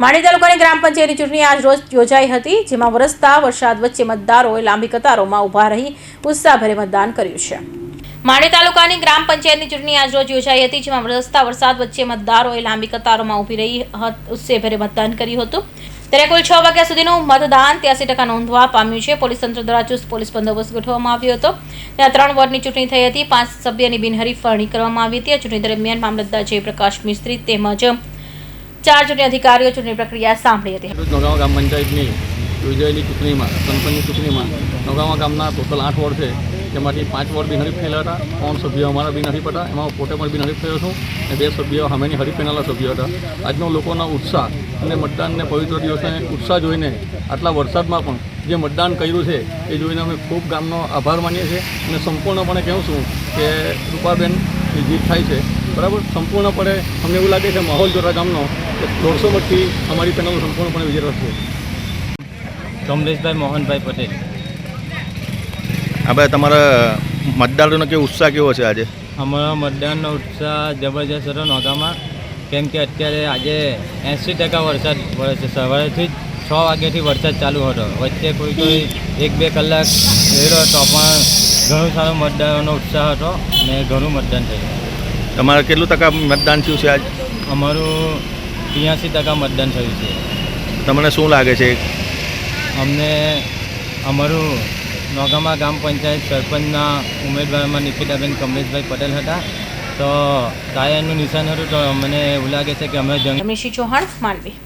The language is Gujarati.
માંડી તાલુકાની ગ્રામ પંચાયતની ચૂંટણી આજ રોજ યોજાઈ હતી, જેમાં વરસતા વરસાદ વચ્ચે મતદારોએ લાંબી કતારોમાં ઊભા રહી ઉત્સાહભરે મતદાન કર્યું છે. માંડવી તાલુકાની ગ્રામ પંચાયતની ચૂંટણી આજ રોજ યોજાઈ હતી, જેમાં વરસતા વરસાદ વચ્ચે મતદારોએ લાંબી કતારોમાં ઊભી રહી ઉત્સાહભરે મતદાન કર્યું હતું. ત્યારે કુલ છ વાગ્યા સુધીનું મતદાન ત્યાસી ટકા નોંધવા પામ્યું છે. પોલીસ તંત્ર દ્વારા ચુસ્ત પોલીસ બંદોબસ્ત ગોઠવવામાં આવ્યો હતો. ત્યાં ત્રણ વોર્ડની ચૂંટણી થઈ હતી, પાંચ સભ્યની બિનહરીફ વરણી કરવામાં આવી હતી. આ ચૂંટણી દરમિયાન મામલતદાર જયપ્રકાશ મિસ્ત્રી તેમજ ચાર ચૂંટણી અધિકારીઓ ચૂંટણી પ્રક્રિયા સાંભળી હતી. નોગાવા ગામ પંચાયતની યોજાયેલી ચૂંટણીમાં, સરપંચની ચૂંટણીમાં નોગાવા ગામના ટોટલ આઠ વોર્ડ છે. તેમાંથી પાંચ વોર્ડ બિનહરીફ થયેલા હતા, ત્રણ સભ્યો અમારા બિનહરીફ હતા એમાં પોતે પણ બિનહરીફ થયો છું અને બે સભ્યો સામેની હરીફ થયેલા સભ્યો હતા. આજનો લોકોના ઉત્સાહ અને મતદાનને પવિત્ર દિવસે ઉત્સાહ જોઈને આટલા વરસાદમાં પણ જે મતદાન કર્યું છે, એ જોઈને અમે ખૂબ ગામનો આભાર માનીએ છીએ. અને સંપૂર્ણપણે કહું છું કે રૂપાબેન જીત થાય છે બરાબર? સંપૂર્ણપણે અમને એવું લાગે છે માહોલ જોરા ગામનો દોઢસો મતથી અમારી પેનલ સંપૂર્ણપણે વિજય રહેશે કમલેશભાઈ મોહનભાઈ પટેલ. આપણે તમારા મતદારોનો કેવો ઉત્સાહ કેવો છે આજે? અમારા મતદાનનો ઉત્સાહ જબરજસ્ત હતો નોગામાં કેમ કે અત્યારે આજે એંસી ટકા વરસાદ પડે છે. સવારેથી જ છ વાગ્યાથી વરસાદ ચાલુ હતો. વચ્ચે કોઈ કોઈ એક બે કલાક રહ્યો તો પણ ઘણું સારો મતદારોનો ઉત્સાહ હતો ને ઘણું મતદાન થયું. તમારે કેટલું ટકા મતદાન થયું છે આજ? અમારું ત્યાંસી ટકા મતદાન થયું છે. તમને શું લાગે છે? અમને અમારું નોગામા ગ્રામ પંચાયત સરપંચના ઉમેદવારમાં નિકિતાબેન કમલેશભાઈ પટેલ હતા. તો કાયરનું નિશાન હતું તો મને એવું લાગે છે કે અમે જંગ રમેશી ચૌહાણ માંડવી